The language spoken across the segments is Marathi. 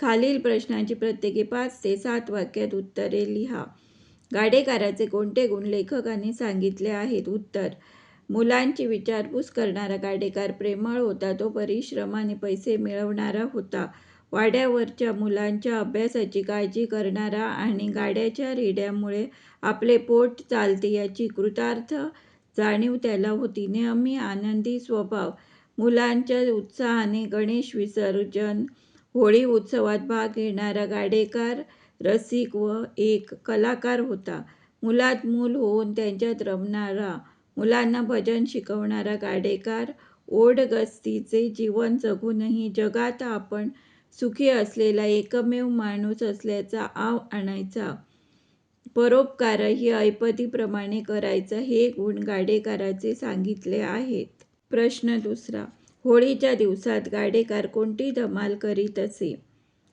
खालील प्रश्नांची प्रत्येकी पाच ते सात वाक्यात उत्तरे लिहा. गाडेकाराचे कोणते गुण लेखकाने सांगितले आहेत? उत्तर मुलांची विचारपूस करणारा गाडेकार प्रेमळ होता तो परिश्रमाने पैसे मिळवणारा होता. वाड्यावरच्या मुलांच्या अभ्यासाची काळजी करणारा आणि गाड्याच्या रेड्यामुळे आपले पोट चालते याची कृतार्थ जाणीव त्याला होती. नेहमी आनंदी स्वभाव मुलांच्या उत्साहाने गणेश विसर्जन होळी उत्सवात भाग घेणारा गाडेकर रसिक व एक कलाकार होता. मुलात मूल होऊन त्यांच्यात रमणारा मुलांना भजन शिकवणारा गाडेकर ओढगस्तीचे जीवन जगूनही जगात आपण सुखी असलेला एकमेव माणूस असल्याचा आव आणायचा. परोपकारही ऐपतीप्रमाणे करायचा हे गुण गाडेकराचे सांगितले आहेत. प्रश्न दुसरा होळीच्या दिवसात गाडेकार कोणती धमाल करीत असे?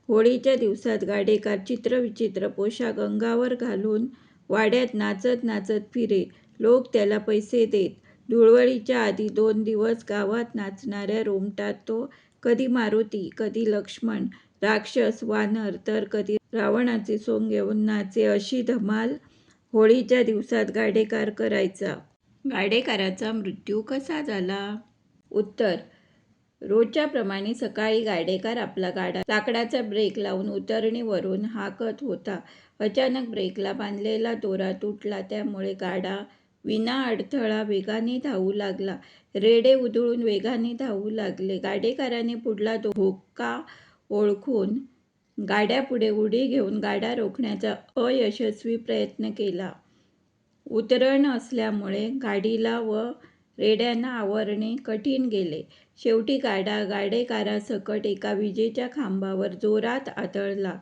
होळीच्या दिवसात गाडेकार चित्रविचित्र पोशाख अंगावर घालून वाड्यात नाचत नाचत फिरे. लोक त्याला पैसे देत. धुळवळीच्या आधी दोन दिवस गावात नाचणाऱ्या रोमटात तो कधी मारुती कधी लक्ष्मण राक्षस वानर तर कधी रावणाचे सोंग घेऊन नाचे अशी धमाल होळीच्या दिवसात गाडेकार करायचा. गाडेकाराचा मृत्यू कसा झाला? उत्तर रोजच्याप्रमाणे सकाळी गाडेकर आपला गाडा लाकडाचा ब्रेक लावून उतरणीवरून हाकत होता. अचानक ब्रेकला बांधलेला दोरा तुटला त्यामुळे गाडा विना अडथळा वेगाने धावू लागला. रेडे उधळून वेगाने धावू लागले. गाडेकराने पुढला धोका ओळखून गाड्यापुढे उडी घेऊन गाडा रोखण्याचा अयशस्वी प्रयत्न केला. उतरण असल्यामुळे गाडीला व रेड्यांना आवरणे कठीण गेले. शेवटी गाडा गाडेकारासकट एका विजेच्या खांबावर जोरात आतळला.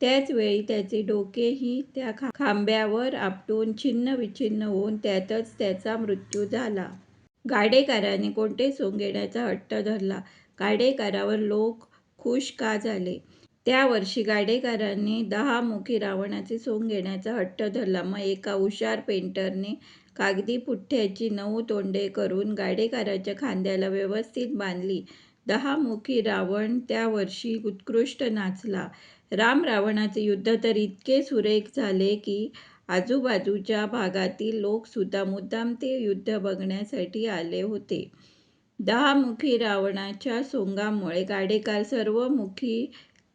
त्याच वेळी त्याचे डोकेही त्या खांब्यावर आपटून छिन्न विछिन्न होऊन त्यातच त्याचा मृत्यू झाला. गाडेकराने कोणते सोंग घेण्याचा हट्ट धरला? गाडेकरावर लोक खुश का झाले? त्या वर्षी गाडेकराने दहामुखी रावणाचे सोंग घेण्याचा हट्ट धरला. मग एका हुशार पेंटरने कागदी पुठ्ठ्याची नऊ तोंडे करून गाडेकराच्या खांद्याला व्यवस्थित बांधली. दहामुखी रावण त्या वर्षी उत्कृष्ट नाचला. राम रावणाचे युद्ध तर इतके सुरेख झाले की आजूबाजूच्या भागातील लोकसुद्धा मुद्दाम ते युद्ध बघण्यासाठी आले होते. दहामुखी रावणाच्या सोंगामुळे गाडेकार सर्वमुखी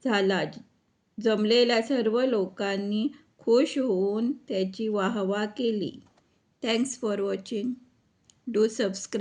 झाला. जमलेल्या सर्व लोकांनी खुश होऊन त्याची वाहवा केली. Thanks for watching. Do subscribe.